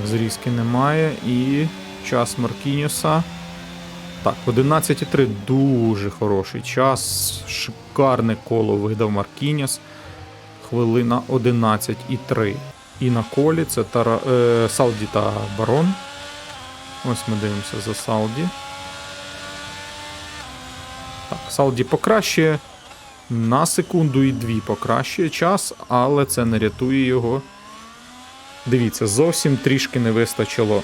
Так, зрізки немає. І час Маркіньоса. Так, 11,3 дуже хороший час. Шикарне коло видав Маркіньос. Хвилина 11,3. І на колі це Тара... е, Салді та Барон. Ось ми дивимося за Салді. Так, Салді покращує. На секунду і дві покращує час, але це не рятує його. Дивіться, зовсім трішки не вистачило.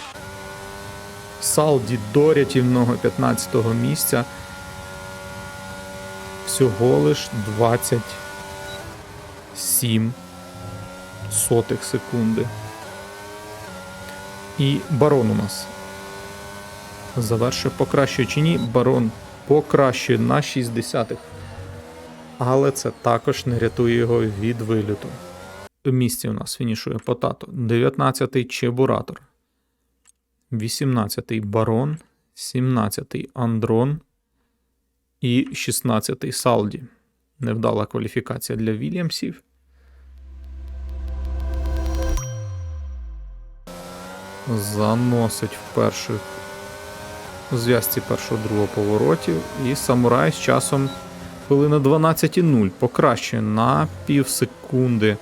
Салді до рятівного 15-го місця. Всього лиш 27 сотих секунди. І барон у нас. Завершив покращує чи ні. Барон покращує на 60-х. Але це також не рятує його від виліту. Місці у нас фінішує Потато. 19-й Чебуратор. 18-й Барон. 17-й Андрон. І 16-й Салді. Невдала кваліфікація для Вільямсів. Заносить в перших зв'язці першого другого поворотів. І самурай з часом хвилина 12,0 покращує на пів секунди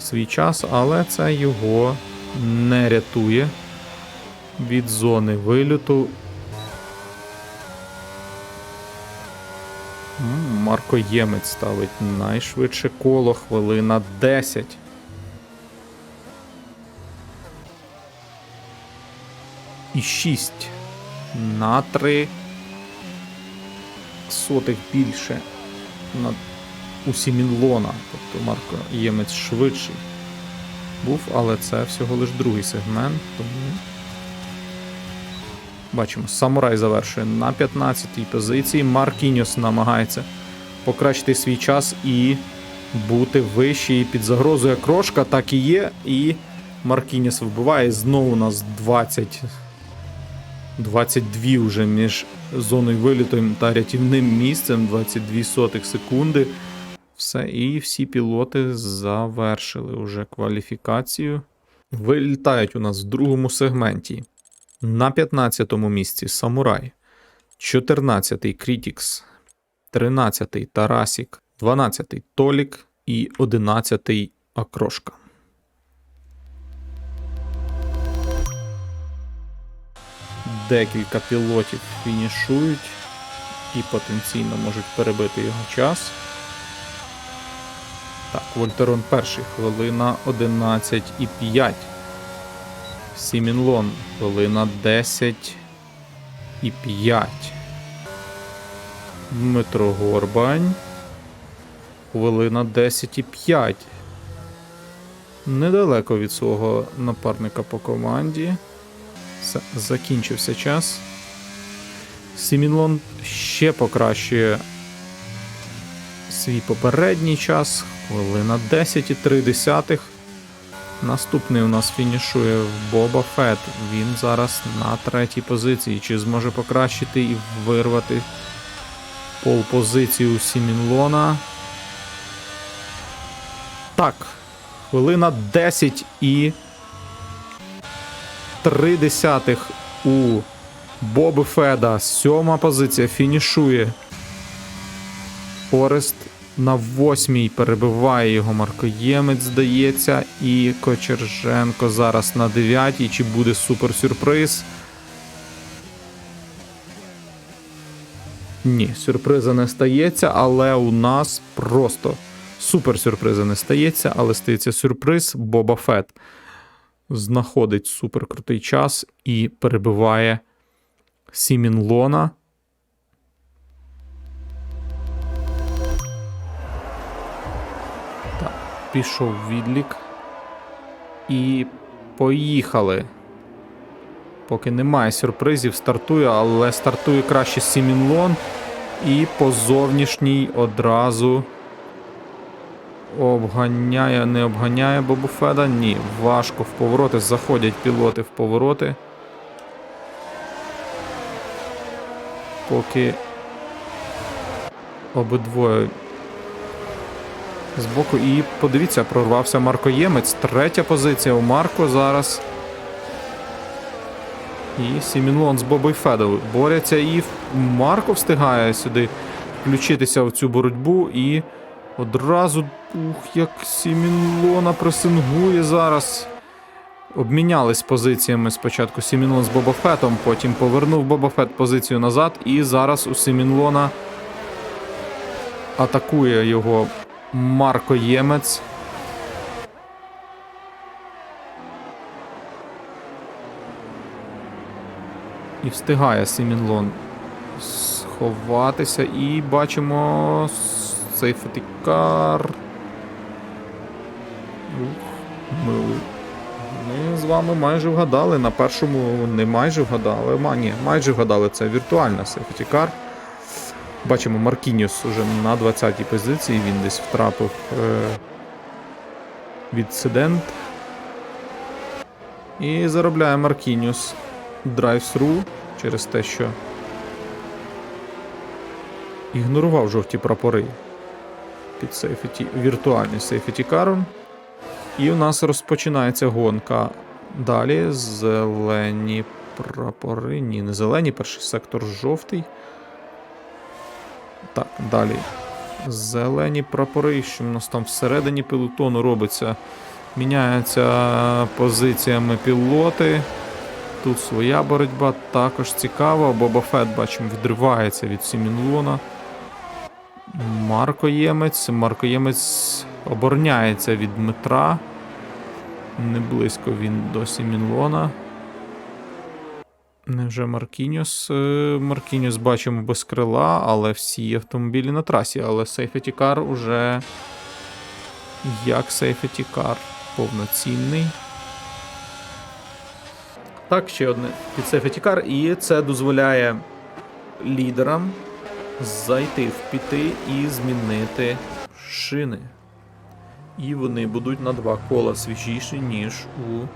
свій час, але це його не рятує від зони вильоту. М, Марко Ємець ставить найшвидше коло, хвилина 10. І 6 на 3 сотих більше на у Сімінлона. Тобто Марко Ємець швидший був, але це всього лиш другий сегмент. Тому бачимо, самурай завершує на 15-й позиції. Маркіньос намагається покращити свій час і бути вищий під загрозою крошка. Так і є. І Маркіньос вибиває. Знову у нас 20. 22 вже між зоною виліту та рятівним місцем 22 сотих секунди. Все, і всі пілоти завершили вже кваліфікацію. Вилітають у нас в другому сегменті. На 15-му місці Самурай, 14-й Крітікс, 13-й Тарасік, 12-й Толік і 11-й Акрошка. Декілька пілотів фінішують і потенційно можуть перебити його час. Так, Вольтерон перший хвилина 11 і 5. Сімінлон хвилина 10 і 5. Дмитро Горбань. Хвилина 10 і 5. Недалеко від свого напарника по команді. Закінчився час. Сімінлон ще покращує свій попередній час. Хвилина 10,3. Наступний у нас фінішує Боба Фет. Він зараз на третій позиції. Чи зможе покращити і вирвати пол-позицію Сімінлона? Так. Хвилина 10 і 3 десятих у Боби Феда. Сьома позиція фінішує. Орест на восьмій перебиває його Маркоємець, здається, і Кочерженко зараз на дев'ятій. Чи буде суперсюрприз? Ні, сюрприза не стається, але у нас просто суперсюрприза не стається, але стається сюрприз Боба Фет. Знаходить суперкрутий час і перебиває Сімінлона. Пішов відлік. І поїхали. Поки немає сюрпризів, стартує, але стартує краще Сімінлон. І по зовнішній одразу обганяє, не обганяє Бобуфеда. Ні, важко в повороти. Заходять пілоти в повороти. Поки обидвоє збоку. І подивіться, прорвався Марко Ємець. Третя позиція у Марко зараз І Сімінлон з Бобой Федою борються, і Марко встигає сюди включитися в цю боротьбу і одразу, ух, як Сімінлона пресингує зараз. Обмінялись позиціями спочатку Сімінлон з Бобофетом, потім повернув Бобофет позицію назад, і зараз у Сімінлона атакує його Марко Ємець. І встигає Сімінлон сховатися. І бачимо цей фотикар. Ми, ми з вами майже вгадали. На першому не майже вгадали. А, ні, майже вгадали. Це віртуальна сефтікар. Бачимо, Маркініус уже на 20-й позиції. Він десь втрапив е, відсидент. І заробляє Маркініус драйв-сру через те, що ігнорував жовті прапори під сейфеті, віртуальний сейфеті каром. І у нас розпочинається гонка. Далі зелені прапори. Ні, не зелені, перший сектор жовтий. Так, далі. Зелені прапори, що в нас там всередині пілотону робиться. Міняються позиціями пілоти. Тут своя боротьба також цікава. Боба Фет, бачимо, відривається від Сімінлона. Марко Ємець. Марко Ємець обороняється від Дмитра. Не близько він до Сімінлона. Невже Маркініус? Е, бачимо без крила, але всі автомобілі на трасі. Але Safety Car уже як Safety Car повноцінний. Так, ще одне під Safety Car, і це дозволяє лідерам зайти в піти і змінити шини. І вони будуть на два кола свіжіші, ніж у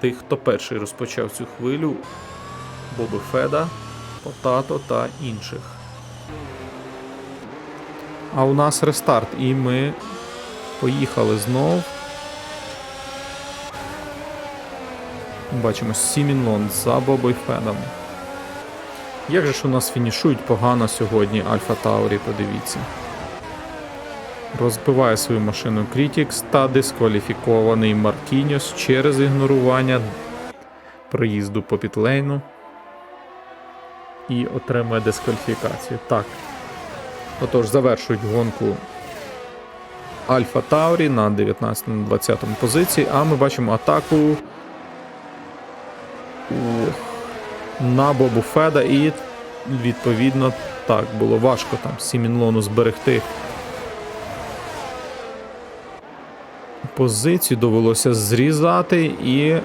тих, хто перший розпочав цю хвилю. Боби Феда, Потато та інших. А у нас рестарт, і ми поїхали знов. Бачимо Сімінлон за Бобой Федом. Як же ж у нас фінішують погано сьогодні Альфа Таурі, подивіться. Розбиває свою машину Крітікс та дискваліфікований Маркініос через ігнорування проїзду по пітлейну. І отримує дискваліфікацію. Так. Отож, завершують гонку Альфа Таурі на 19-20 позиції, а ми бачимо атаку на Бобу Феда, і відповідно так було важко там Сімінлону зберегти. Позицію довелося зрізати, і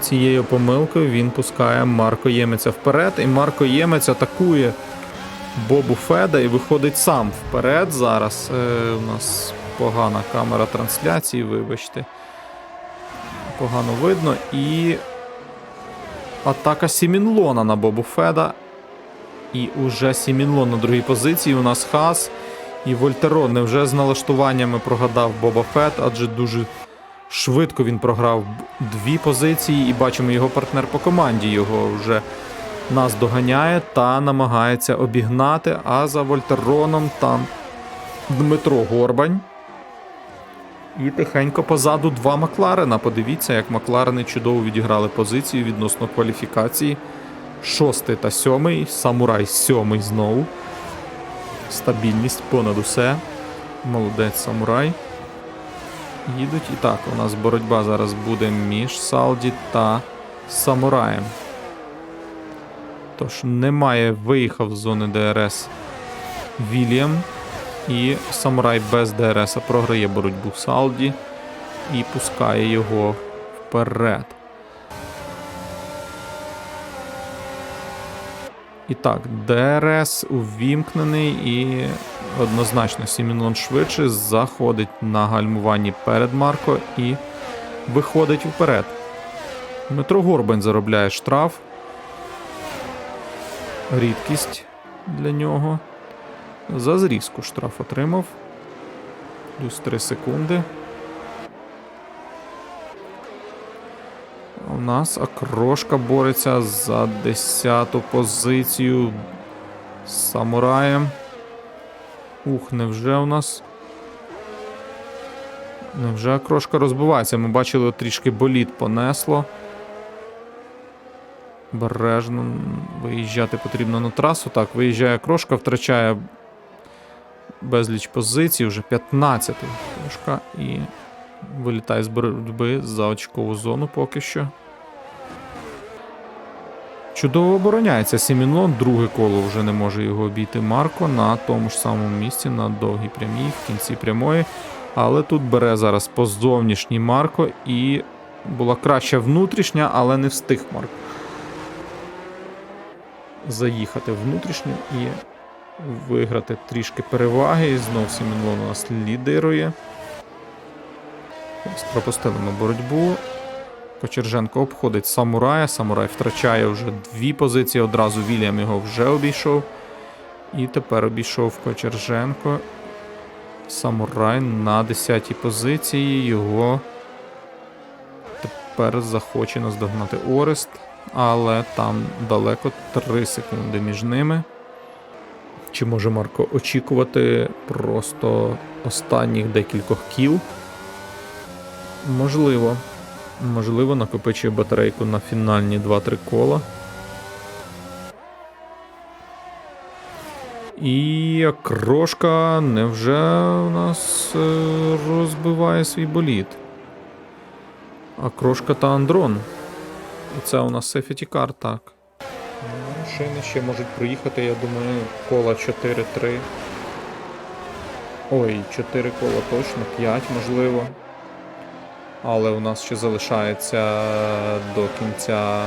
цією помилкою він пускає Марко Ємеця вперед. І Марко Ємець атакує Бобу Феда і виходить сам вперед. Зараз е, у нас погана камера трансляції, вибачте. Погано видно. І атака Сімінлона на Бобу Феда. І уже Сімінлон на другій позиції. У нас Хас. І Вольтерон невже з налаштуваннями прогадав Боба Фет, адже дуже швидко він програв дві позиції, і бачимо, його партнер по команді його вже нас доганяє та намагається обігнати. А за Вольтероном там Дмитро Горбань. І тихенько позаду два Макларена. Подивіться, як Макларени чудово відіграли позицію відносно кваліфікації. Шостий та сьомий. Самурай сьомий знову. Стабільність понад усе. Молодець самурай. Їдуть. І так, у нас боротьба зараз буде між Салді та Самураєм. Тож, немає, виїхав з зони ДРС Вільям. І Самурай без ДРС програє боротьбу Салді і пускає його вперед. І так, ДРС увімкнений і однозначно Сімінлон швидше заходить на гальмуванні перед Марко і виходить вперед. Дмитро Горбань заробляє штраф. Рідкість для нього. За зрізку штраф отримав. Плюс 3 секунди. У нас Акрошка бореться за 10 позицію з самураєм. Ух, невже у нас. Невже Акрошка розбивається? Ми бачили трішки боліт понесло. Бережно виїжджати потрібно на трасу. Так, виїжджає Крошка, втрачає безліч позицій, вже 15 Крошка і вилітає з боротьби за очкову зону поки що. Чудово обороняється Сімінлон, друге коло вже не може його обійти Марко на тому ж самому місці, на довгій прямій, в кінці прямої. Але тут бере зараз по зовнішній Марко і була краща внутрішня, але не встиг Марко заїхати внутрішню і виграти трішки переваги. І Знов Сімінлон у нас лідирує. Пропустили ми боротьбу. Кочерженко обходить самурая. Самурай втрачає вже дві позиції. Одразу Вільям його вже обійшов. І тепер обійшов Кочерженко. Самурай на 10-й позиції. Його тепер захоче наздогнати Орест. Але там далеко 3 секунди між ними. Чи може Марко очікувати просто останніх декількох кіл? Можливо. Можливо, накопичує батарейку на фінальні 2-3 кола. І крошка невже у нас е, розбиває свій боліт. А крошка та Андрон. І це у нас Safety Car, так. Ну, Шини ще можуть проїхати, я думаю, кола 4-3. Ой, 4 кола точно, 5 можливо. Але у нас ще залишається до кінця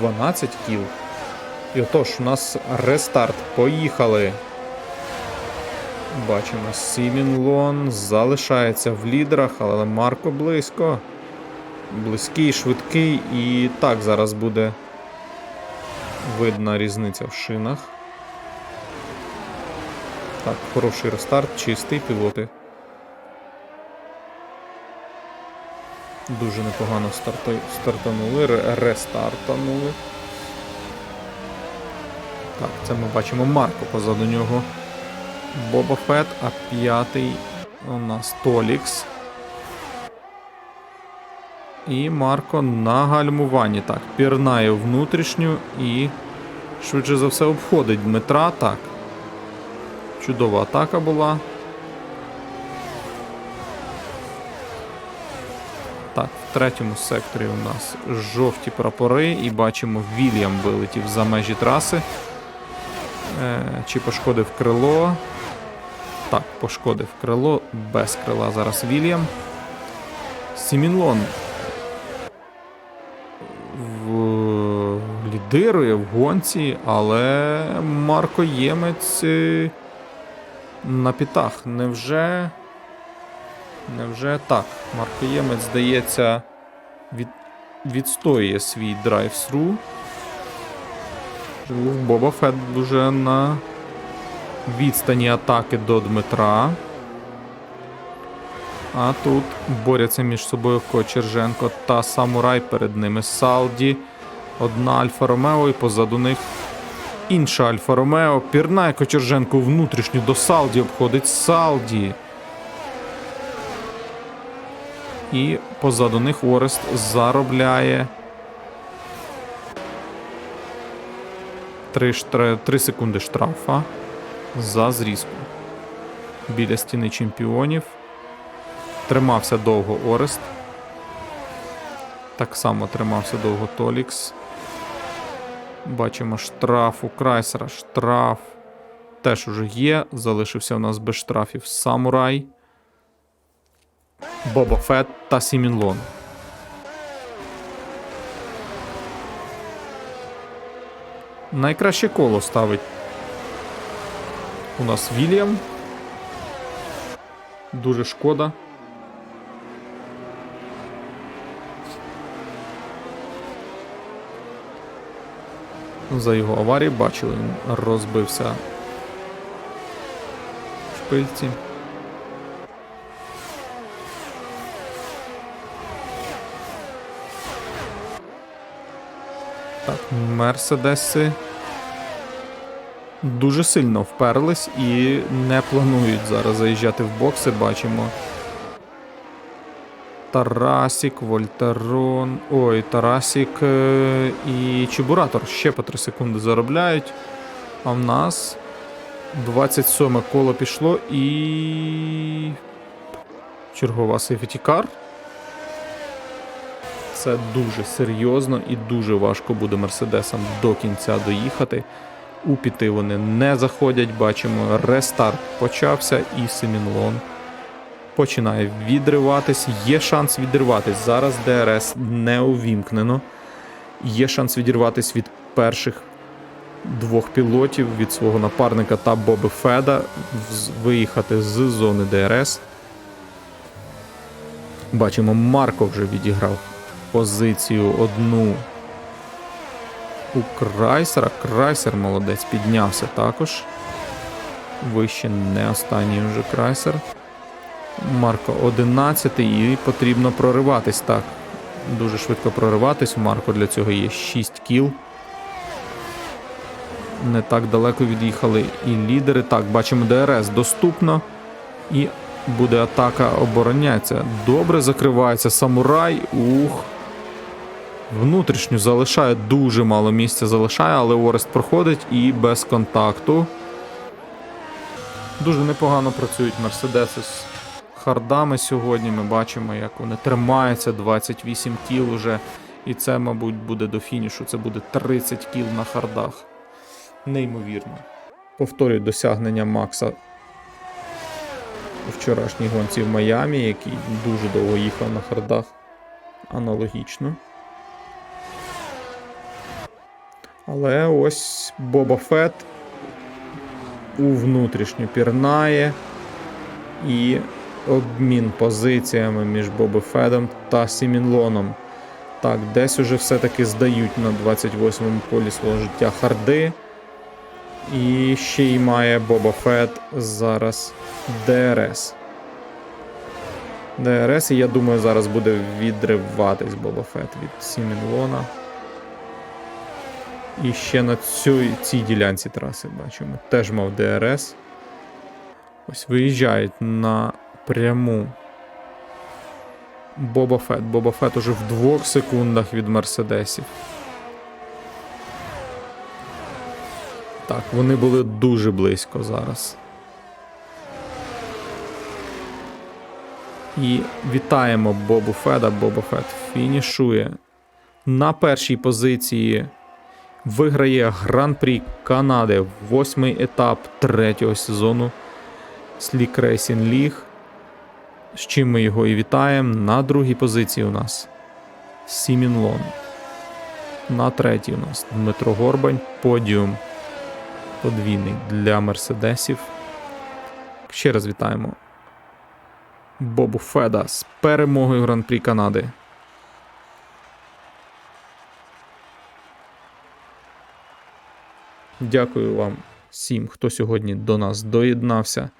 12 кіл. І отож, у нас рестарт. Поїхали. Бачимо, Сімінлон залишається в лідерах, але Марко близько. Близький, швидкий, і так зараз буде видна різниця в шинах. Так, хороший рестарт, чистий пілоти. Дуже непогано старти... стартанули, рестартанули. Так, це ми бачимо Марко позаду нього. Боба Фет, а п'ятий у нас Толікс. І Марко на гальмуванні. Так, пірнає внутрішню і швидше за все обходить Дмитра. Так. Чудова атака була. В третьому секторі у нас жовті прапори, і бачимо, Вільям вилетів за межі траси. Е, чи пошкодив крило? Так, пошкодив крило. Без крила зараз Вільям. Сімінлон в... лідирує в гонці, але Марко Ємець е, на пітах. Невже. Невже так? Марко Ємець, здається, від... відстоює свій драйв-сру. Боба Фет вже на відстані атаки до Дмитра. А тут борються між собою Кочерженко та Самурай перед ними Салді. Одна Альфа Ромео і позаду них інша Альфа Ромео. Пірнає Кочерженко внутрішню до Салді обходить Салді. І позаду них Орест заробляє 3, штра... 3 секунди штрафа за зрізку. Біля стіни чемпіонів. Тримався довго Орест. Так само тримався довго Толікс. Бачимо штраф у Крайсера. Штраф теж уже є. Залишився у нас без штрафів Самурай. Боба Фет та Сімінлон. Найкраще коло ставить у нас Вільям. Дуже шкода. За його аварію бачили, він розбився в шпильці. Мерседеси дуже сильно вперлись і не планують зараз заїжджати в бокси. Бачимо. Тарасік, Вольтерон. Ой, Тарасік е, і Чебуратор ще по 3 секунди заробляють. А в нас 27 коло пішло і. Чергова сейфетікар. Це дуже серйозно і дуже важко буде Мерседесам до кінця доїхати. У піти вони не заходять. Бачимо, рестарт почався і Семінлон починає відриватись. Є шанс відриватись. Зараз ДРС не увімкнено. Є шанс відірватись від перших двох пілотів від свого напарника та Боби Феда, виїхати з зони ДРС. Бачимо, Марко вже відіграв позицію одну у Крайсера. Крайсер молодець піднявся також. Вище не останній вже Крайсер. Марко 11 і потрібно прориватись. Так. Дуже швидко прориватись. У Марко для цього є 6 кіл. Не так далеко від'їхали і лідери. Так, бачимо ДРС доступно. І буде атака обороняться. Добре закривається самурай. Ух. Внутрішню залишає, дуже мало місця залишає, але Орест проходить і без контакту. Дуже непогано працюють Мерседеси з хардами сьогодні. Ми бачимо, як вони тримаються 28 кіл уже. І це, мабуть, буде до фінішу. Це буде 30 кіл на хардах. Неймовірно. Повторюю досягнення Макса у вчорашній гонці в Майамі, який дуже довго їхав на хардах. Аналогічно. Але ось Боба Фет у внутрішню пірнає і обмін позиціями між Боби Федом та Сімінлоном. Так, десь уже все-таки здають на 28-му полі свого життя харди. І ще й має Боба Фет зараз ДРС. ДРС, і я думаю, зараз буде відриватись Боба Фет від Сімінлона. І ще на цій, цій ділянці траси бачимо. Теж мав ДРС. Ось виїжджають на пряму Боба Фет. Боба Фет уже в двох секундах від Мерседесів. Так, вони були дуже близько зараз. І вітаємо Бобу Феда. Боба Фет фінішує на першій позиції. Виграє Гран-прі Канади, восьмий етап третього сезону Sleek Racing League. З чим ми його і вітаємо. На другій позиції у нас Сімінлон. На третій у нас Дмитро Горбань. Подіум подвійний для Мерседесів. Ще раз вітаємо Бобу Феда з перемогою Гран-прі Канади. Дякую вам всім, хто сьогодні до нас доєднався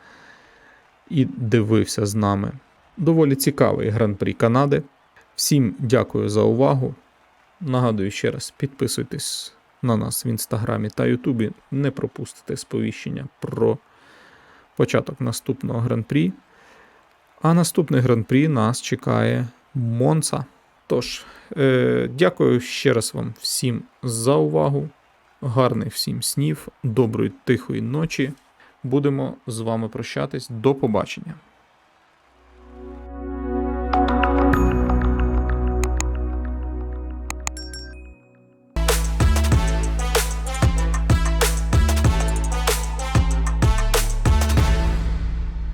і дивився з нами. Доволі цікавий гран-прі Канади. Всім дякую за увагу. Нагадую ще раз, підписуйтесь на нас в інстаграмі та Ютубі. Не пропустите сповіщення про початок наступного гран-прі. А наступний гран-прі нас чекає Монца. Тож, е, дякую ще раз вам всім за увагу. Гарних всім снів, доброї тихої ночі. Будемо з вами прощатись. До побачення.